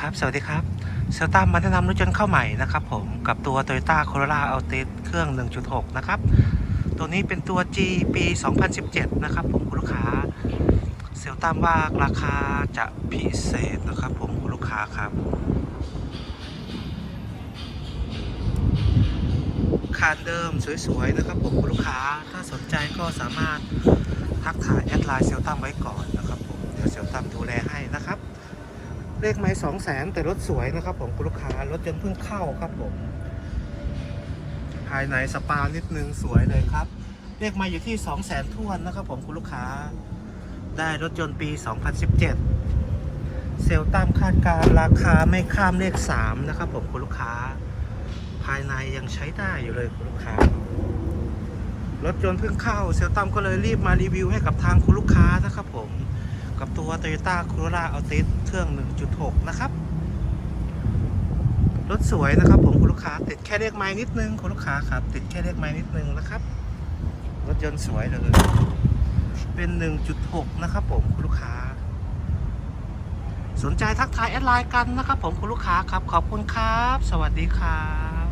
ครับ สวัสดีครับเซลต้ามาแนะนำรถยนต์เข้าใหม่นะครับผมกับตัว Toyota Corolla Altis เครื่อง 1.6 นะครับ ตัวนี้เป็นตัว G ปี 2017 นะครับผมคุณลูกค้าเซลต้าว่าราคาจะพิเศษนะครับผมคุณลูกค้าครับ คานเดิมสวยๆนะครับผมคุณลูกค้าถ้าสนใจก็สามารถทักทายแอดไลน์เซลตัมไว้ก่อนนะครับผมเดี๋ยวเซลตัมดูแล เลขไม้สองแสนแต่รถสวยนะครับผมคุณลูกค้ารถยนต์เพิ่งเข้าครับผม ภายในสปานิดนึงสวยเลยครับ เลขไม้อยู่ที่2 0 0แสนทวนนะครับผมคุณลูกค้า ได้รถยนต์ปี 2017 เซลตัมคาดการราคาไม่ข้ามเลข 3 นะครับผมคุณลูกค้า ภายในยังใช้ได้อยู่เลยคุณลูกค้ารถยนต์เพิ่งเข้าเซลตัมก็เลยรีบมารีวิวให้กับทางคุณลูกค้านะครับผม กับตัว Toyota Corolla Altis เครื่อง 1.6 นะครับ รถสวยนะครับผมคุณลูกค้าติดแค่เลขไม้นิดนึงคุณลูกค้าครับ ติดแค่เลขไม้นิดนึงนะครับ รถยนต์สวยเลย เป็น 1.6 นะครับผมคุณลูกค้า สนใจทักทายแอดไลน์กันนะครับผมคุณลูกค้าครับ ขอบคุณครับ สวัสดีครับ